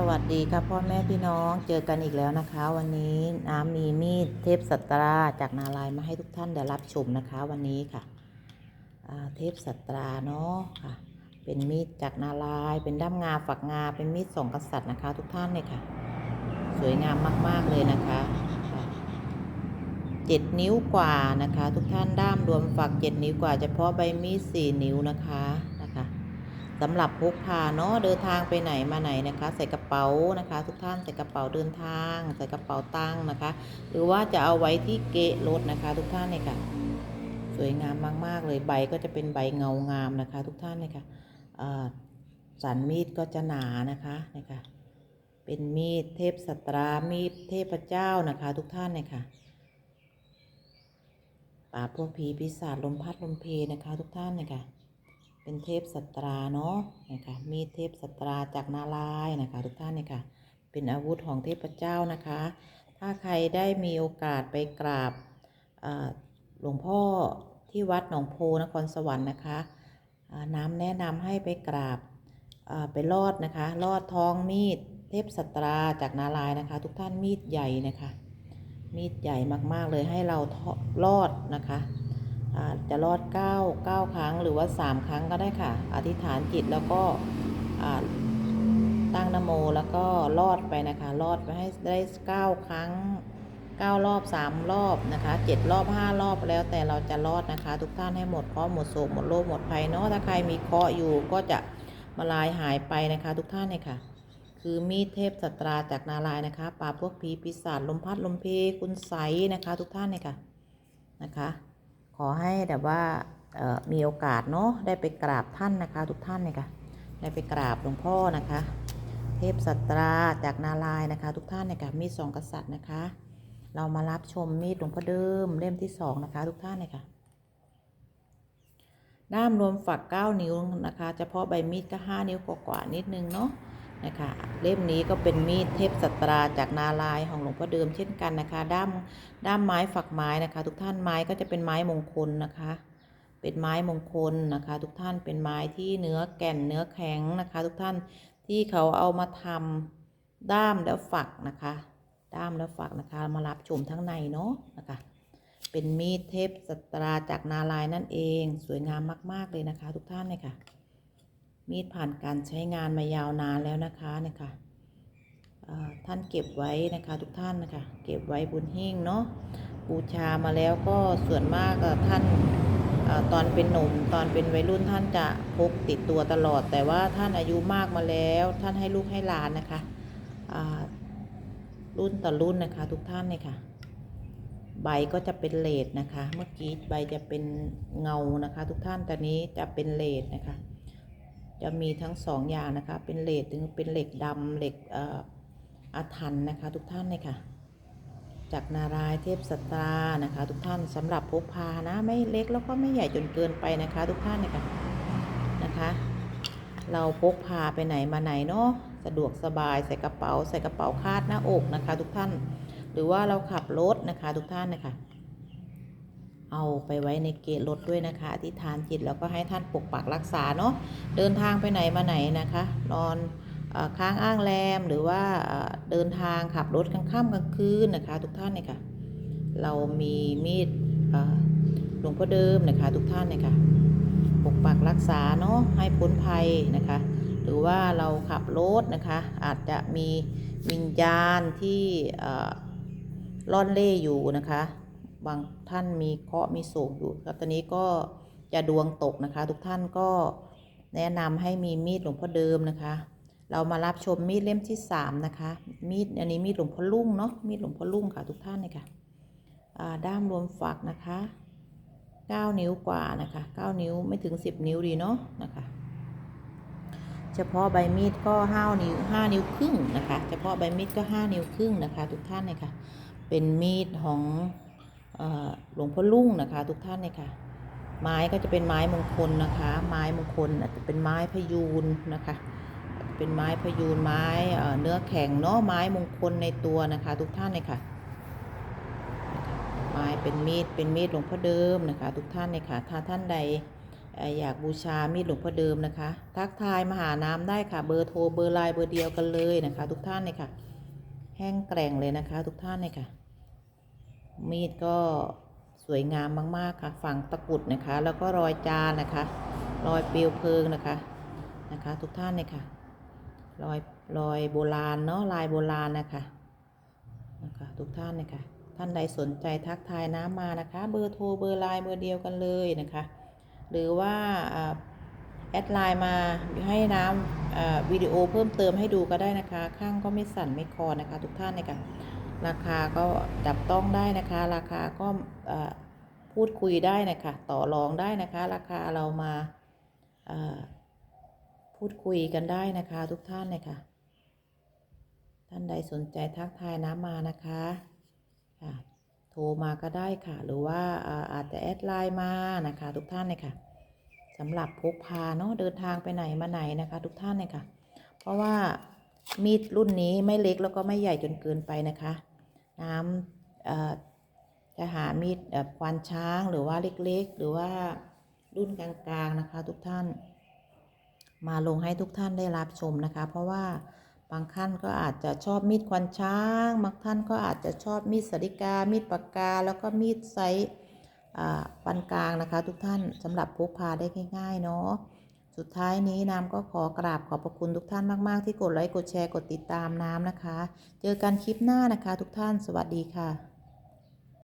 สวัสดีครับพ่อแม่พี่น้องเจอกันอีกแล้วนะคะ วันนี้น้ำมีมีดเทพสัตราจากนาลายมาให้ทุกท่านได้รับชมนะคะวันนี้ค่ะเทพสัตราเนาะค่ะ เป็นมีดจากนาลายเป็นด้ามงาฝักงาเป็นมีดสองกษัตริย์นะคะ ทุกท่านเลยค่ะ สวยงามมาก ๆเลยนะคะเจ็ดนิ้วกว่านะคะ ทุกท่านด้ามรวมฝักเจ็ดนิ้วกว่าเฉพาะใบมีดสี่นิ้วนะคะ สำหรับพกพาเนาะเดินทางไปไหนมาไหนนะคะ ใส่กระเป๋านะคะ ทุกท่านใส่กระเป๋าเดินทาง ใส่กระเป๋าตังค์นะคะ หรือว่าจะเอาไว้ที่เกะรถนะคะ ทุกท่านเลยค่ะ สวยงามมากๆเลยใบก็จะเป็นใบเงางามนะคะ ทุกท่านเลยค่ะอ่าสันมีดก็จะหนานะคะนะคะเป็นมีดเทพสตรามีดเทพเจ้านะคะ ทุกท่านเลยค่ะปราพวกผีปีศาจลมพัดลมเพนะคะ ทุกท่านเลยค่ะ เป็นเทพสตราเนาะนะคะมีดเทพสตราจากนารายนะคะทุกท่านเนี่ยค่ะ เป็นอาวุธของเทพเจ้านะคะ ถ้าใครได้มีโอกาสไปกราบหลวงพ่อที่วัดหนองโพนครสวรรค์นะคะน้ำแนะนำให้ไปกราบไปลอดนะคะลอดท้องมีดเทพสตราจากนารายนะคะ ทุกท่านมีดใหญ่นะคะ มีดใหญ่มากๆเลยให้เราทอลอดนะคะ จะรอด 9 9 ครั้งหรือว่า 3 ครั้งก็ได้ค่ะ อธิษฐานจิตแล้วก็ตั้งนโมแล้วก็ลอดไปนะคะลอดไปให้ได้ 9 ครั้ง 9 รอบ 3 รอบนะคะ 7 รอบ 5 รอบแล้วแต่เราจะรอดนะคะ ทุกท่านให้หมดเคราะห์หมดโศกหมดโรคหมดภัยเนาะถ้าใครมีเคราะห์อยู่ก็จะมาลายหายไปนะคะ ทุกท่านเลยค่ะคือมีดเทพสตราจากนารายนะคะปราบพวกผีปีศาจลมพัดลมเพคุณใสนะคะ ทุกท่านเลยค่ะนะคะ ขอให้แบบว่ามีโอกาสเนาะได้ไปกราบท่านนะคะ ทุกท่านเลยค่ะได้ไปกราบหลวงพ่อนะคะ เทพสัตราจากนารายนะคะ ทุกท่านเลยค่ะมีดสองกษัตริย์นะคะ เรามารับชมมีดหลวงพ่อเดิมเล่มที่สองนะคะ ทุกท่านเลยค่ะด้ามรวมฝัก 9 นิ้วนะคะ เฉพาะใบมีดก็ 5 นิ้วกว่าๆนิดนึงเนาะ นะคะเล่มนี้ก็เป็นมีดเทพสัตราจากนาลายของหลวงพ่อเดิมเช่นกันนะคะ ด้ามด้ามไม้ฝักไม้นะคะ ทุกท่านไม้ก็จะเป็นไม้มงคลนะคะ เป็นไม้มงคลนะคะ ทุกท่านเป็นไม้ที่เนื้อแก่นเนื้อแข็งนะคะ ทุกท่านที่เขาเอามาทำด้ามแล้วฝักนะคะ ด้ามแล้วฝักนะคะ มารับชมทั้งในเนาะนะคะ เป็นมีดเทพสัตราจากนาลายนั่นเอง สวยงามมาก ๆเลยนะคะ ทุกท่านเลยค่ะ มีดผ่านการใช้งานมายาวนานแล้วนะคะเนี่ยค่ะท่านเก็บไว้นะคะทุกท่านนะคะ เก็บไว้บนหิ้งเนาะบูชามาแล้วก็ส่วนมากท่านอตอนเป็นหนุ่มตอนเป็นวัยรุ่นท่านจะพกติดตัวตลอด แต่ว่าท่านอายุมากมาแล้ว ท่านให้ลูกให้หลานนะคะรุ่นต่อรุ่นนะคะ ทุกท่านเลยค่ะ ใบก็จะเป็นเลดนะคะ เมื่อกี้ใบจะเป็นเงานะคะ ทุกท่านแต่นี้จะเป็นเลดนะคะ จะมีทั้งสองอย่างนะคะ เป็นเลดถึงเป็นเหล็กดำเหล็กอาถรรพ์นะคะ ทุกท่านเลยค่ะ จากนารายเทพสตรานะคะ ทุกท่านสำหรับพกพานะ ไม่เล็กแล้วก็ไม่ใหญ่จนเกินไปนะคะ ทุกท่านเลยค่ะนะคะ เราพกพาไปไหนมาไหนเนาะสะดวกสบายใส่กระเป๋า ใส่กระเป๋าคาดหน้าอกนะคะ ทุกท่าน หรือว่าเราขับรถนะคะ ทุกท่านนะคะ เอาไปไว้ในเกตรถด้วยนะคะอธิษฐานจิตแล้วก็ให้ท่านปกปักรักษาเนาะเดินทางไปไหนมาไหนนะคะ นอนค้างอ้างแรมหรือว่าเดินทางขับรถกลางค่ำกลางคืนนะคะ ทุกท่านเนี่ยค่ะ เรามีมีดหลวงพ่อเดิมนะคะทุกท่านเนี่ยค่ะปกปักรักษาเนาะให้พ้นภัยนะคะ หรือว่าเราขับรถนะคะ อาจจะมีวิญญาณที่ล่อนเล่อยู่นะคะ บางท่านมีเคราะห์มีโศกอยู่แล้วตอนนี้ก็จะดวงตกนะคะ ทุกท่านก็แนะนำให้มีมีดหลวงพ่อเดิมนะคะ เรามารับชมมีดเล่มที่สามนะคะ มีดอันนี้มีดหลวงพ่อลุ่งเนาะมีดหลวงพ่อลุ่งค่ะทุกท่านเลยค่ะด้ามรวมฝักนะคะเก้านิ้วกว่านะคะเก้านิ้วไม่ถึงสิบนิ้วดีเนาะนะคะ เฉพาะใบมีดก็ห้านิ้วห้านิ้วครึ่งนะคะ เฉพาะใบมีดก็ห้านิ้วครึ่งนะคะ ทุกท่านเลยค่ะ เป็นมีดของ หลวงพ่อลุ่งนะคะ ทุกท่านเลยค่ะ ไม้ก็จะเป็นไม้มงคลนะคะ ไม้มงคลอาจจะเป็นไม้พยูนนะคะ เป็นไม้พยูนไม้เนื้อแข็งเนาะไม้มงคลในตัวนะคะ ทุกท่านเลยค่ะ ไม้เป็นมีดเป็นมีดหลวงพ่อเดิมนะคะ ทุกท่านเลยค่ะ ถ้าท่านใดเอ่ออยากบูชามีดหลวงพ่อเดิมนะคะ ทักทายมาหาน้ำได้ค่ะ เบอร์โทรเบอร์ไลน์เบอร์เดียวกันเลยนะคะ ทุกท่านเลยค่ะ แห้งแกร่งเลยนะคะ ทุกท่านเลยค่ะ มีดก็สวยงามมาก ๆ ค่ะ ฝั่งตะกุดนะคะ แล้วก็รอยจานนะคะ รอยเปลวเพลิงนะคะ นะคะ ทุกท่านเลยค่ะ รอยรอยโบราณเนาะ ลายโบราณนะคะ นะคะ ทุกท่านเลยค่ะ ท่านใดสนใจทักทายน้ำมานะคะ เบอร์โทร เบอร์ไลน์ เบอร์เดียวกันเลยนะคะ หรือว่าแอดไลน์มาให้น้ำอ่าวิดีโอเพิ่มเติมให้ดูก็ได้นะคะ ข้างก็ไม่สั่นไม่คลอนนะคะ ทุกท่านเลยค่ะ ราคาก็จับต้องได้นะคะ ราคาก็พูดคุยได้นะคะ ต่อรองได้นะคะ ราคาเรามาพูดคุยกันได้นะคะทุกท่านเลยค่ะท่านใดสนใจทักทายน้ำมานะคะค่ะโทรมาก็ได้ค่ะ หรือว่าอ่าอาจจะแอดไลน์มานะคะ ทุกท่านเลยค่ะสำหรับพกพาเนาะเดินทางไปไหนมาไหนนะคะ ทุกท่านเลยค่ะ เพราะว่า มีดรุ่นนี้ไม่เล็กแล้วก็ไม่ใหญ่จนเกินไปนะคะ น้ำจะหามีดแบบควานช้างหรือว่าเล็กๆ หรือว่ารุ่นกลางๆนะคะทุกท่าน มาลงให้ทุกท่านได้รับชมนะคะ เพราะว่าบางท่านก็อาจจะชอบมีดควานช้างบางท่านก็อาจจะชอบมีดสริกา มีดปากกา แล้วก็มีดไซส์อ่ปานกลางนะคะ ทุกท่านสำหรับพกพาได้ง่าย ๆ เนาะ สุดท้ายนี้น้ำก็ขอกราบขอบพระคุณทุกท่านมาก ๆ ที่กดไลค์กดแชร์กดติดตามน้ำนะคะ เจอกันคลิปหน้านะคะ ทุกท่านสวัสดีค่ะ